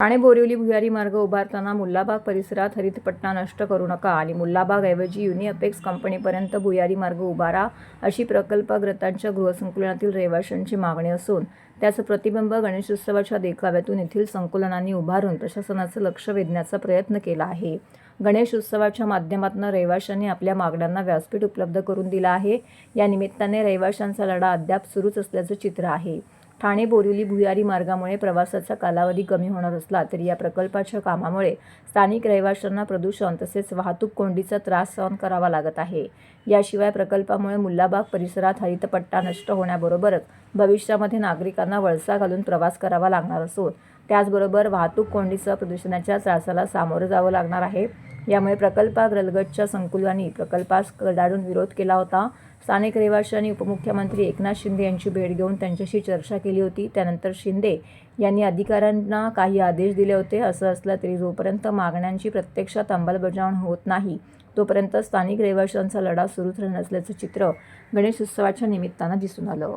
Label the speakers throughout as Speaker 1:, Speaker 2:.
Speaker 1: ठाणे बोरिवली भुयारी मार्ग उभारताना मुल्लाबाग परिसरात हरितपट्टा नष्ट करू नका आणि मुल्लाबागऐवजी युनिअपेक्स कंपनीपर्यंत भुयारी मार्ग उभारा अशी प्रकल्पग्रस्तांच्या गृहसंकुलनातील रहिवाशांची मागणी असून त्याचं प्रतिबिंब गणेशोत्सवाच्या देखाव्यातून येथील संकुलनांनी उभारून प्रशासनाचं लक्ष वेधण्याचा प्रयत्न केला आहे. गणेश उत्सवाच्या माध्यमातून रहिवाशांनी आपल्या मागण्यांना व्यासपीठ उपलब्ध करून दिलं आहे. या निमित्ताने रहिवाशांचा लढा अद्याप सुरूच असल्याचं चित्र आहे. ठाणे बोरिवली भुयारी मार्गामुळे प्रवासाचा कालावधी कमी होणार असला तरी या प्रकल्पाच्या कामामुळे स्थानिक रहिवाशांना प्रदूषण तसेच वाहतूक कोंडीचा त्रास सहन करावा लागत आहे. याशिवाय प्रकल्पामुळे मुल्लाबाग परिसरात हरितपट्टा नष्ट होण्याबरोबरच भविष्यामध्ये नागरिकांना वळसा घालून प्रवास करावा लागणार असून त्याचबरोबर वाहतूक कोंडीसह प्रदूषणाच्या त्रासाला सामोरं जावं लागणार आहे. यामुळे प्रकल्पाग्रलगतच्या संकुलांनी प्रकल्पास कडाडून विरोध केला होता. स्थानिक रहिवाशांनी उपमुख्यमंत्री एकनाथ शिंदे यांची भेट घेऊन त्यांच्याशी चर्चा केली होती. त्यानंतर शिंदे यांनी अधिकाऱ्यांना काही आदेश दिले होते. असं असलं तरी जोपर्यंत मागण्यांची प्रत्यक्षात अंमलबजावणी होत नाही तोपर्यंत स्थानिक रहिवाशांचा लढा सुरूच राहणार असल्याचं चित्र गणेश उत्सवाच्या निमित्तानं दिसून आलं.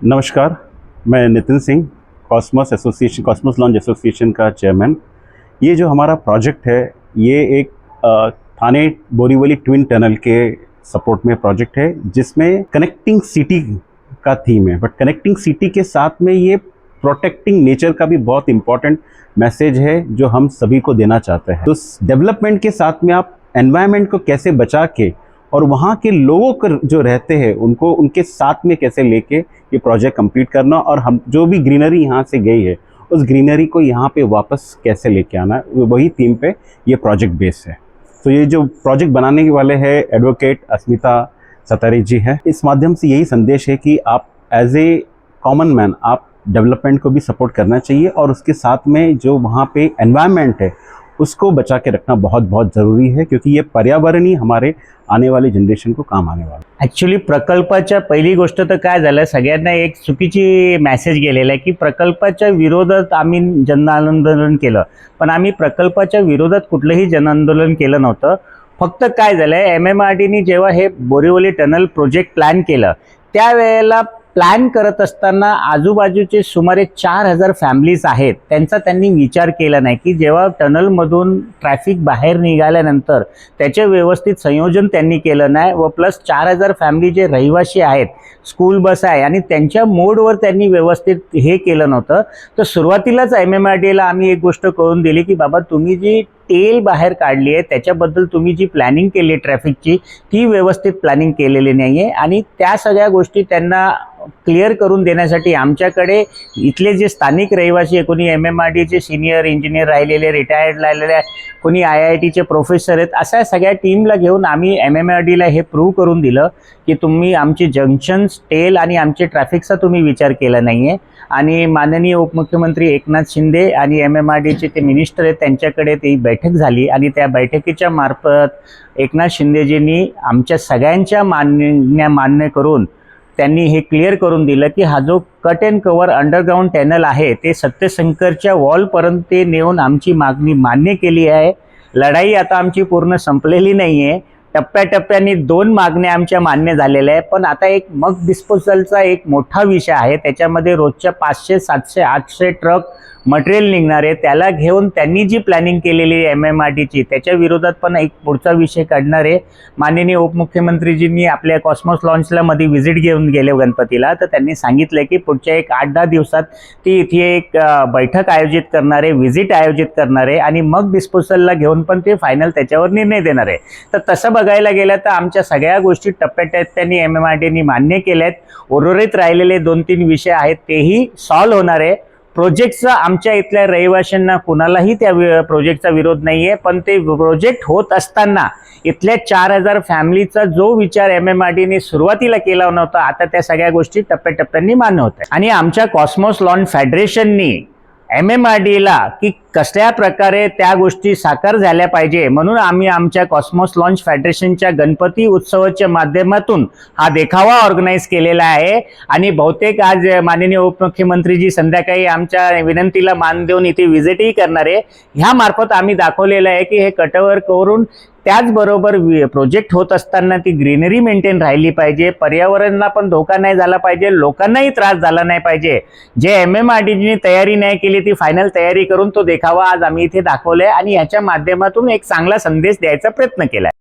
Speaker 2: नमस्कार, मैं Nitin Singh Cosmos association Cosmos lawns association का चेयरमैन ये जो हमारा प्रोजेक्ट है, ये एक थाने बोरीवली ट्विन टनल के सपोर्ट में प्रोजेक्ट है, जिसमें कनेक्टिंग सिटी का थीम है। बट कनेक्टिंग सिटी के साथ में ये प्रोटेक्टिंग नेचर का भी बहुत इंपॉर्टेंट मैसेज है, जो हम सभी को देना चाहते हैं। तो डेवलपमेंट के साथ में आप एनवायरमेंट को कैसे बचा के और वहाँ के लोगों को जो रहते हैं, उनको, उनके साथ में कैसे लेके ये प्रोजेक्ट कंप्लीट करना और हम, जो भी ग्रीनरी यहाँ से गई है, उस ग्रीनरी को यहाँ पे वापस कैसे लेके आना, वही थीम पे ये प्रोजेक्ट बेस है। तो ये जो प्रोजेक्ट बनाने वाले हैं एडवोकेट अस्मिता सतारी जी है, इस माध्यम से यही संदेश है कि आप एज ए कॉमन मैन आप डेवलपमेंट को भी सपोर्ट करना चाहिए और उसके साथ में जो वहाँ पे एनवायरनमेंट है उसको बचा के रखना बहुत बहुत ज़रूरी है क्योंकि ये पर्यावरण ही हमारे आने वाली जनरेशन को काम आने वाला
Speaker 3: ॲक्च्युली प्रकल्पाच्या पहिली गोष्ट तर काय झालं सगळ्यांना एक चुकीची मॅसेज गेलेला आहे की प्रकल्पाच्या विरोधात आम्ही जनआंदोलन केलं. पण आम्ही प्रकल्पाच्या विरोधात कुठलंही जनआंदोलन केलं नव्हतं. फक्त काय झालं आहे एम एम आर टीनी जेव्हा हे बोरिवली टनल प्रोजेक्ट प्लॅन केलं त्यावेळेला प्लॅन करत असताना आजूबाजूचे सुमारे चार हजार फॅमिलीज आहेत. त्यांचा त्यांनी विचार केला नाही की जेव्हा टनलमधून ट्रॅफिक बाहेर निघाल्यानंतर त्याचे व्यवस्थित संयोजन त्यांनी केलं नाही व प्लस चार हजार फॅमिली जे रहिवासी आहेत स्कूल बस आहे आणि त्यांच्या मोडवर त्यांनी व्यवस्थित हे केलं नव्हतं. तर सुरुवातीलाच एम एम आर डीला आम्ही एक गोष्ट कळून दिली की बाबा तुम्ही जी टेल बाहेर काढली आहे त्याच्याबद्दल तुम्ही जी प्लॅनिंग केली आहे ट्रॅफिकची ती व्यवस्थित प्लॅनिंग केलेली नाही आहे आणि त्या सगळ्या गोष्टी त्यांना क्लिअर करून देण्यासाठी आमच्याकडे इथले जे स्थानिक रहिवासी आहे कोणी एम एम आर डीचे सिनियर इंजिनियर राहिलेले रिटायर्ड राहिलेले आहे, कोणी आय आय टीचे प्रोफेसर आहेत अशा सगळ्या टीमला घेऊन आम्ही एम एम आर डीला हे प्रूव्ह करून दिलं की तुम्ही आमची जंक्शन्स टेल आणि आमचे ट्रॅफिकचा तुम्ही विचार केला नाही आहे आणि माननीय उपमुख्यमंत्री एकनाथ शिंदे आणि एम एम आर डीचे ते मिनिस्टर आहेत त्यांच्याकडे ती बैठक झाली आणि त्या बैठकीच्या मार्फत एकनाथ शिंदेजींनी आमच्या सगळ्यांच्या मान्य मान्य करून त्यांनी हे क्लिअर करून दिलं की हा जो cut and cover underground tunnel आहे ते सत्यशंकरच्या वॉलपर्यंत ते नेऊन आमची मागणी मान्य केली आहे. लढाई आता आमची पूर्ण संपलेली नाही आहे टप्प्याटप्प्याने दोन मागण्या आमच्या मान्य झालेल्या आहे पण आता एक मग डिस्पोजलचा एक मोठा विषय आहे. त्याच्यामध्ये रोजच्या पाचशे सातशे आठशे ट्रक मटेरियल निघणार आहे त्याला घेऊन त्यांनी जी प्लॅनिंग केलेली आहे एम एम आर टीची त्याच्या विरोधात पण एक पुढचा विषय काढणार आहे. माननीय उपमुख्यमंत्रीजींनी आपल्या कॉस्मॉस लॉन्चला मध्ये व्हिजिट घेऊन गेले गणपतीला. तर त्यांनी सांगितलं की पुढच्या एक आठ दहा दिवसात ती इथे एक बैठक आयोजित करणार आहे व्हिजिट आयोजित करणार आहे आणि मग डिस्पोजलला घेऊन पण ते फायनल त्याच्यावर निर्णय देणार आहे. तर तसं बघायला गेलं तर आमच्या सगळ्या गोष्टी टप्प्याटप्प्याने एम एम आर टीनी मान्य केल्या आहेत उर्वरित राहिलेले दोन तीन विषय आहेत तेही सॉल्व्ह होणार आहे. प्रोजेक्टचा आमच्या इथल्या रहिवाशांना कुणालाही त्या वि- प्रोजेक्टचा विरोध नाही आहे पण ते प्रोजेक्ट होत असताना इथल्या चार हजार फॅमिलीचा जो विचार एम एम आर डीने सुरुवातीला केला नव्हता आता त्या सगळ्या गोष्टी टप्प्याटप्प्यांनी मान्य होत आहे आणि आमच्या कॉस्मॉस लॉन फेडरेशननी एम एम आर डीला की कसल्या प्रकारे त्या गोष्टी साकार झाल्या पाहिजे म्हणून आम्ही आमच्या कॉस्मॉस लॉन्च फेडरेशनच्या गणपती उत्सवाच्या माध्यमातून हा देखावा ऑर्गनाईज केलेला आहे. आणि बहुतेक आज माननीय उपमुख्यमंत्रीजी संध्याकाळी आमच्या विनंतीला मान देऊन इथे व्हिजिटही करणार आहे ह्यामार्फत आम्ही दाखवलेलं आहे की हे कटवर करून त्याचबरोबर प्रोजेक्ट होत असताना ती ग्रीनरी मेंटेन राहिली पाहिजे. पर्यावरणाला पण धोका नाही झाला पाहिजे. लोकांनाही त्रास झाला नाही पाहिजे. जे एम एम आर डीनी तयारी नाही केली ती फायनल तयारी करून तो देखावा आज आम्ही इथे दाखवलाय आणि याच्या माध्यमातून एक चांगला संदेश द्यायचा प्रयत्न केलाय.